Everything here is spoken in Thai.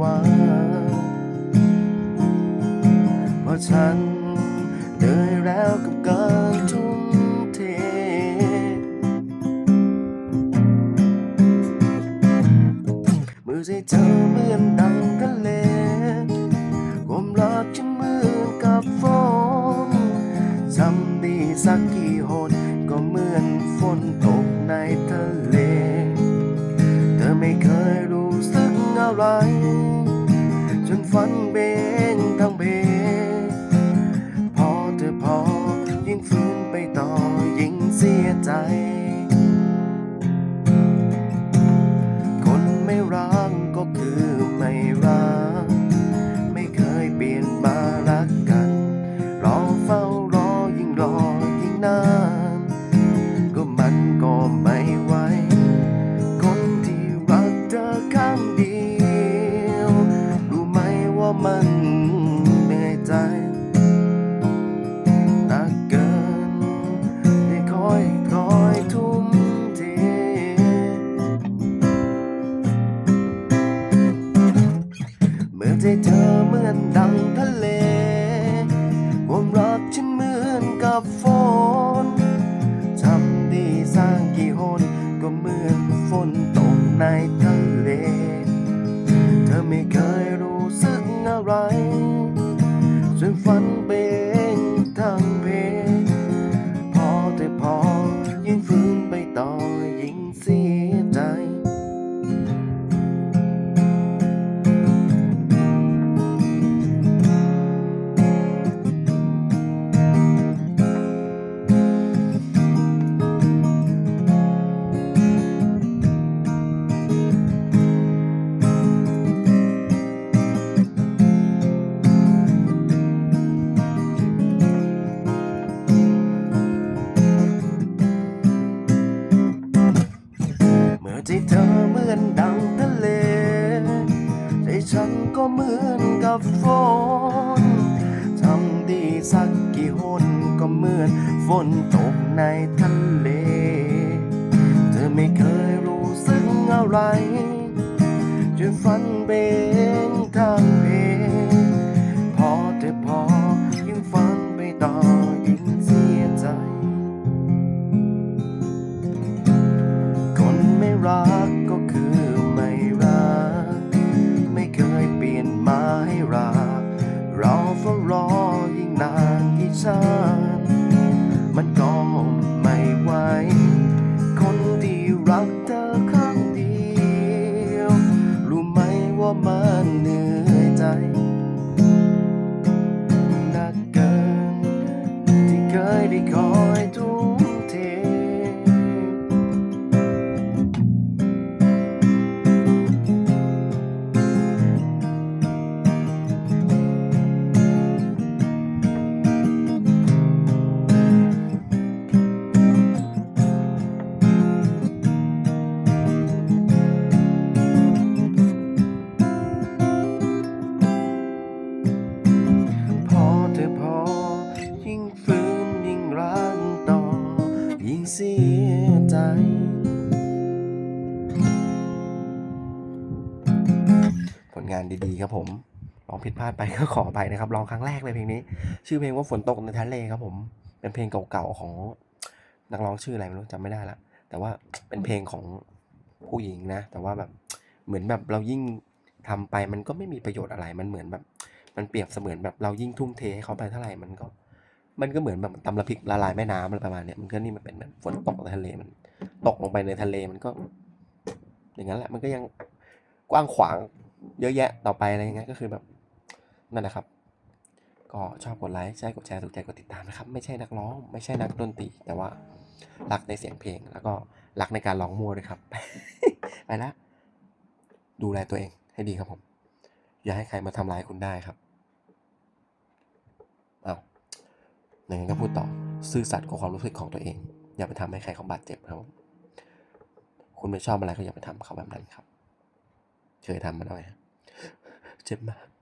วาเพราะฉันเหนื่อยแล้วกับการทุ่มเทมือใจเธอเหมือนดังทะเลความรักฉันเหมือนกับฝนทำดีสักกี่หนก็เหมือนฝนตกในทะเล เธอไม่เคยรู้สึกอะไร ฝันเบนทั้งเพพ ฝนตกในทะเล เธอไม่เคยรู้สึกอะไรจนฝันเป็นทางเพพอแต่พอยิ่งฝันไปต่อยิ่งเสียใจ คนไม่รักก็คือไม่รัก ไม่เคยเปลี่ยนมาให้รัก เรอเฝ้ารอ งานดีๆครับผมลองผิดพลาดไปก็ขอไปนะครับลองครั้งแรกเลยเพลงนี้ ชื่อเพลงว่าฝนตกในทะเลครับผม เป็นเพลงเก่าๆของนักร้องชื่ออะไรไม่รู้จำไม่ได้ละแต่ว่าเป็นเพลงของผู้หญิงนะ แต่ว่าแบบเหมือนแบบเรายิ่งทำไปมันก็ไม่มีประโยชน์อะไรมันเหมือนแบบ มันเปรียบเสมือนแบบเรายิ่งทุ่มเทให้เขาไปเท่าไหร่มันก็ มันก็เหมือนแบบตำละพริกละลายแม่น้ำอะไรประมาณเนี้ยมันก็นี่มันเป็นเหมือนฝนตกในทะเลมัน ตกลงไปในทะเลมันก็ อย่างนั้นแหละมันก็ยังกว้างขวาง เยอะแยะต่อไปอะไรย่างเงี้ยก็คือแบบนั่นแหละครับ ก็ชอบกดไลค์ใช่กดแชร์ถูกใจกดติดตามนะครับ ไม่ใช่นักร้อง ไม่ใช่นักดนตรี แต่ว่ารักในเสียงเพลง แล้วก็รักในการร้องมั่วด้วยครับไปละดูแลตัวเองให้ดีครับผม อย่าให้ใครมาทำร้ายคุณได้ครับเอาอย่างนั้นก็พูดต่อซื่อสัตย์กับความรู้สึกของตัวเอง อย่าไปทำให้ใครเขาบาดเจ็บครับคุณไม่ชอบอะไรก็อย่าไปทำเขาแบบนั้นครับ เคยทำมาหน่อยเจ็บมาก